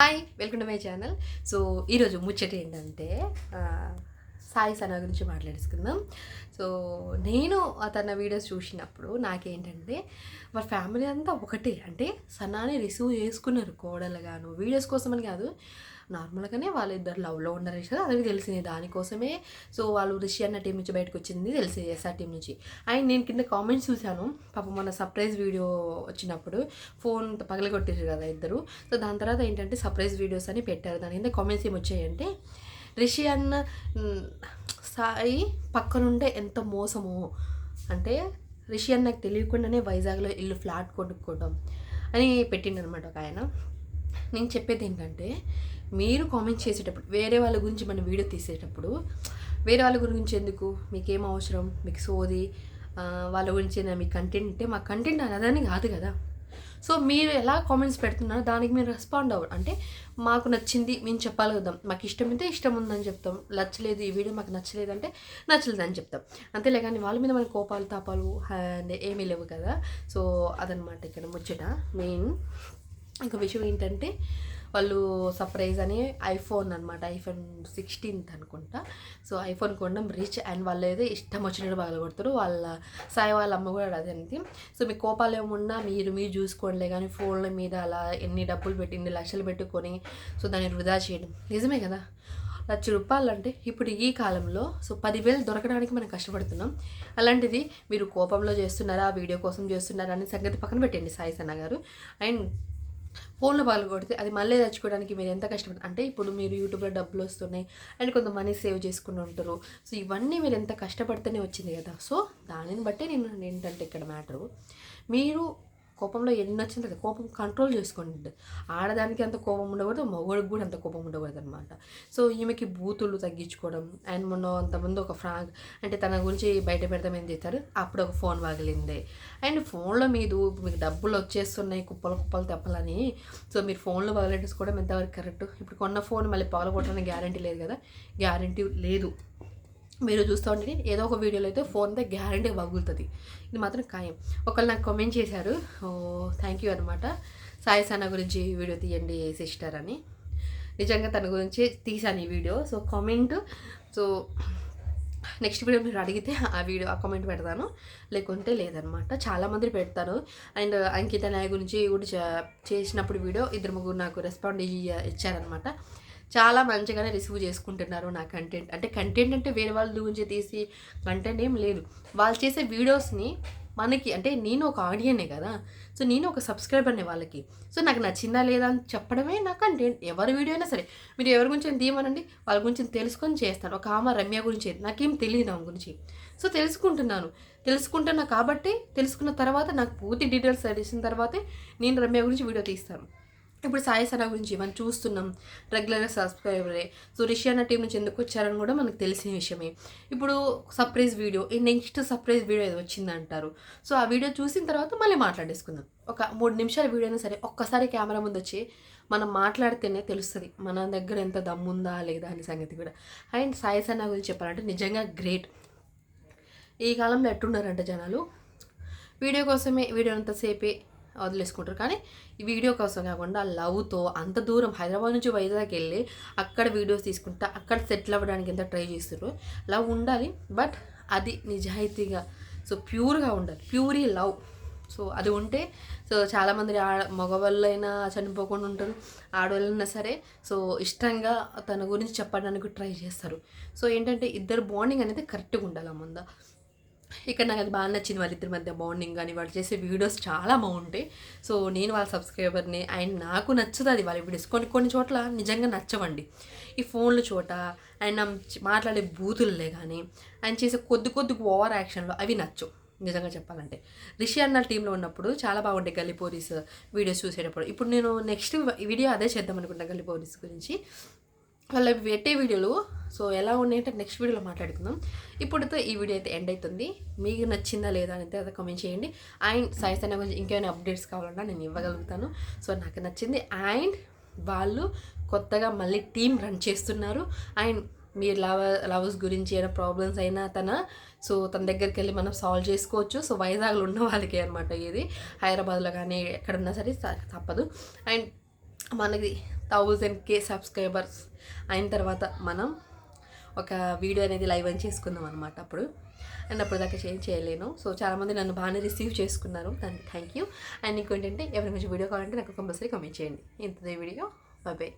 Hi welcome to my channel so ఈరోజు ముచ్చట ఏంటంటే సాయి సనా గురించి మాట్లాడుకుందాం సో నేను తన వీడియోస్ చూసినప్పుడు నాకేంటంటే వాళ్ళ ఫ్యామిలీ అంతా ఒకటే. అంటే సనాని రిసీవ్ చేసుకున్నారు కోడలుగాను వీడియోస్ కోసం అని కాదు నార్మల్గానే వాళ్ళిద్దరు లవ్లో ఉన్నారు కదా అది తెలిసింది దానికోసమే. సో వాళ్ళు రిషి అన్న టీం నుంచి బయటకు వచ్చింది తెలిసింది ఎస్ఆర్ టీం నుంచి. అండ్ నేను కింద కామెంట్స్ చూశాను. పాపం మన సర్ప్రైజ్ వీడియో వచ్చినప్పుడు ఫోన్ పగలగొట్టారు కదా ఇద్దరు. సో దాని తర్వాత ఏంటంటే సర్ప్రైజ్ వీడియోస్ అని పెట్టారు. దాని కింద కామెంట్స్ ఏమి వచ్చాయంటే రిషి అన్న సాయి పక్కనుండే ఎంత మోసమో. అంటే రిషి అన్నకు తెలియకుండానే వైజాగ్లో ఇల్లు ఫ్లాట్ కొనుక్కోవడం అని పెట్టిండనమాట ఒక ఆయన. నేను చెప్పేది ఏంటంటే మీరు కామెంట్ చేసేటప్పుడు వేరే వాళ్ళ గురించి మన వీడియో తీసేటప్పుడు వేరే వాళ్ళ గురించి ఎందుకు? మీకేం అవసరం? మీకు సోది. వాళ్ళ గురించి మీ కంటెంట్ అంటే మా కంటెంట్ అనేదాన్ని కాదు కదా. సో మీరు ఎలా కామెంట్స్ పెడుతున్నారో దానికి మీరు రెస్పాండ్ అవ్వరు అంటే మాకు నచ్చింది మేము చెప్పాలి మాకు ఇష్టం ఇష్టం ఉందని చెప్తాం. నచ్చలేదు ఈ వీడియో మాకు నచ్చలేదు అంటే నచ్చలేదు అని చెప్తాం. అంతేలే కానీ వాళ్ళ మీద మన కోపాలు తాపాలు అండ్ ఏమీ లేవు కదా. సో అదనమాట ఇక్కడ ముచ్చట. మెయిన్ ఇంకా విషయం ఏంటంటే వాళ్ళు సర్ప్రైజ్ అని ఐఫోన్ అనమాట ఐఫోన్ సిక్స్టీన్త్ అనుకుంటా. సో ఐఫోన్ కొనడం రిచ్ అండ్ వాళ్ళు అయితే ఇష్టం వచ్చినట్టు బాగా కొడతారు వాళ్ళ సాయి వాళ్ళ అమ్మ కూడా అది అంది సో మీ కోపాలు ఏమున్నా మీరు మీరు చూసుకోండిలే కానీ ఫోన్ల మీద అలా ఎన్ని డబ్బులు పెట్టి ఇన్ని లక్షలు పెట్టుకొని సో దాన్ని వృధా చేయడం. నిజమే కదా? లక్ష రూపాయలు అంటే ఇప్పుడు ఈ కాలంలో సో పదివేలు దొరకడానికి మనం కష్టపడుతున్నాం. అలాంటిది మీరు కోపంలో చేస్తున్నారా వీడియో కోసం చేస్తున్నారా అనే సంగతి పక్కన పెట్టండి సాయి సన్న గారు. అండ్ ఫోన్లో పాలు కొడితే అది మళ్ళీ తెచ్చుకోవడానికి మీరు ఎంత కష్టపడి అంటే ఇప్పుడు మీరు యూట్యూబ్లో డబ్బులు వస్తున్నాయి అండ్ కొంత మనీ సేవ్ చేసుకుని ఉంటారు. సో ఇవన్నీ మీరు ఎంత కష్టపడితేనే వచ్చింది కదా. సో దానిని బట్టే నేను ఏంటంటే ఇక్కడ మ్యాటరు. మీరు కోపంలో ఎన్ని వచ్చింది కోపం కంట్రోల్ చేసుకుంటుంది ఆడదానికి అంత కోపం ఉండకూడదు మగవాడికి కూడా అంత కోపం ఉండకూడదు అనమాట సో ఈమెకి బూతులు తగ్గించుకోవడం అండ్ మొన్న అంతమంది ఒక ఫ్రాంక్ అంటే తన గురించి బయట పెడతాం ఏం చేస్తారు అప్పుడు ఒక ఫోన్ పగిలింది అండ్ ఫోన్లో మీరు మీకు డబ్బులు వచ్చేస్తున్నాయి కుప్పలు కుప్పలు తెప్పలని. సో మీరు ఫోన్లో పగలెట్టేసుకోవడం ఎంతవరకు కరెక్ట్. ఇప్పుడు కొన్న ఫోన్ మళ్ళీ పగలగొట్టడానికి గ్యారంటీ లేదు కదా. గ్యారంటీ లేదు. మీరు చూస్తూ ఉంటే ఏదో ఒక వీడియోలో అయితే ఫోన్ గ్యారంటీ పగులుతుంది ఇది మాత్రం ఖాయం. ఒకళ్ళు నాకు కామెంట్ చేశారు. ఓ థ్యాంక్ యూ అనమాట సాయి సన్న గురించి వీడియో తీయండి సిస్టర్ అని. నిజంగా తన గురించి తీసాను ఈ video so comment so next video మీరు అడిగితే ఆ వీడియో ఆ కామెంట్ పెడతాను. లేకుంటే లేదనమాట చాలామంది పెడతారు. అండ్ అంకిత నాయ గురించి కూడా చే- చేసినప్పుడు వీడియో ఇద్దరు ముగ్గురు నాకు రెస్పాండ్ ఇచ్చారనమాట చాలా మంచిగానే రిసీవ్ చేసుకుంటున్నారు నా కంటెంట్ అంటే కంటెంట్ అంటే వేరే వాళ్ళ గురించి తీసి కంటెంట్ ఏం లేదు. వాళ్ళు చేసే వీడియోస్ని మనకి అంటే నేను ఒక ఆడియనే కదా సో నేను ఒక సబ్స్క్రైబర్నే వాళ్ళకి. సో నాకు నచ్చిందా లేదా అని చెప్పడమే నా కంటెంట్ ఎవరి వీడియో అయినా సరే మీరు ఎవరి గురించి తీయమనండి వాళ్ళ గురించి తెలుసుకొని చేస్తాను. ఒక ఆమె రమ్య గురించి నాకేం తెలియదు ఆమె గురించి. సో తెలుసుకుంటున్నాను. తెలుసుకుంటున్నా కాబట్టి తెలుసుకున్న తర్వాత నాకు పూర్తి డీటెయిల్స్ తెలిసిన తర్వాతే నేను రమ్య గురించి వీడియో తీస్తాను. ఇప్పుడు సాయి సనా గురించి మనం చూస్తున్నాం. రెగ్యులర్గా సబ్స్క్రైబరే సో రిషియానా అన్న టీం నుంచి ఎందుకు వచ్చారని కూడా మనకు తెలిసిన విషయమే. ఇప్పుడు సర్ప్రైజ్ వీడియో ఈ నెక్స్ట్ సర్ప్రైజ్ వీడియో ఏదో వచ్చిందంటారు. సో ఆ వీడియో చూసిన తర్వాత మళ్ళీ మాట్లాడేసుకుందాం. ఒక మూడు నిమిషాల వీడియో అయినా సరే ఒక్కసారి కెమెరా ముందు వచ్చి మనం మాట్లాడితేనే తెలుస్తుంది మన దగ్గర ఎంత దమ్ముందా లేదా అనే సంగతి కూడా. అండ్ సాయి సన్నా గురించి చెప్పాలంటే నిజంగా గ్రేట్ ఈ కాలంలో ఎట్టున్నారంట జనాలు? వీడియో కోసమే వీడియో అంతసేపే వదిలేసుకుంటారు. కానీ ఈ వీడియో కోసం కాకుండా లవ్తో అంత దూరం హైదరాబాద్ నుంచి వైజాగ్ వెళ్ళి అక్కడ వీడియోస్ తీసుకుంటా అక్కడ సెటిల్ అవ్వడానికి ఎంత ట్రై చేస్తారు లవ్ ఉండాలి. బట్ అది నిజాయితీగా సో ప్యూర్గా ఉండాలి. Puree love. సో అది ఉంటే సో చాలామంది ఆడ మగవాళ్ళైనా చనిపోకుండా ఉంటారు ఆడవాళ్ళైనా సరే. సో ఇష్టంగా తన గురించి చెప్పడానికి ట్రై చేస్తారు. సో ఏంటంటే ఇద్దరు బాండింగ్ అనేది కరెక్ట్గా ఉండాలి ముందా. ఇక్కడ నాకు అది బాగా నచ్చింది వాళ్ళిద్దరి మధ్య బాండింగ్ కానీ వాళ్ళు చేసే వీడియోస్ చాలా బాగుంటాయి. సో నేను వాళ్ళ సబ్స్క్రైబర్ని అండ్ నాకు నచ్చుతుంది అది వాళ్ళ వీడియోస్ కొన్ని కొన్ని చోట్ల నిజంగా నచ్చవండి. ఈ ఫోన్ల చోట అండ్ మాట్లాడే బూతుల్లే కానీ ఆయన చేసే కొద్ది కొద్ది ఓవర్ యాక్షన్లో అవి నచ్చవు. నిజంగా చెప్పాలంటే. రిషి అన్న టీంలో ఉన్నప్పుడు చాలా బాగుంటాయి గల్లీ పోలీస్ వీడియోస్ చూసేటప్పుడు. ఇప్పుడు నేను నెక్స్ట్ వీడియో అదే చేద్దాం అనుకుంటా గల్లీ పోలీస్ గురించి. వాళ్ళ పెట్టే వీడియోలు. సో ఎలా ఉన్నాయంటే నెక్స్ట్ వీడియోలో మాట్లాడుకుందాం. ఇప్పుడుతో ఈ వీడియో అయితే ఎండ్ అవుతుంది మీకు నచ్చిందా లేదా అని అయితే కమెంట్ చేయండి. అండ్ సైన్స్ అనే గురించి ఇంకేమైనా అప్డేట్స్ కావాలన్నా నేను ఇవ్వగలుగుతాను. సో నాకు నచ్చింది. అండ్ వాళ్ళు కొత్తగా మళ్ళీ టీం రన్ చేస్తున్నారు. అండ్ మీరు లవ్ లవ్స్ గురించి ఏమైనా ప్రాబ్లమ్స్ అయినా తన సో తన దగ్గరికి వెళ్ళి మనం సాల్వ్ చేసుకోవచ్చు. సో వైజాగ్లో ఉన్న వాళ్ళకి అనమాట ఇది హైదరాబాద్లో కానీ ఎక్కడున్నా సరే తప్పదు. అండ్ మనది థౌజండ్ కే సబ్స్క్రైబర్స్ అయిన తర్వాత మనం ఒక వీడియో అనేది లైవ్ అని చేసుకుందాం అనమాట అప్పుడు. అండ్ అప్పుడు దాకా చేంజ్ చేయలేను. సో చాలామంది నన్ను బాగానే రిసీవ్ చేసుకున్నారు. దానికి థ్యాంక్ యూ. అండ్ ఇంకేంటంటే ఎవరి గురించి వీడియో కావాలంటే నాకు కంపల్సరీ కమెంట్ చేయండి. ఇంతదే వీడియో. బాయ్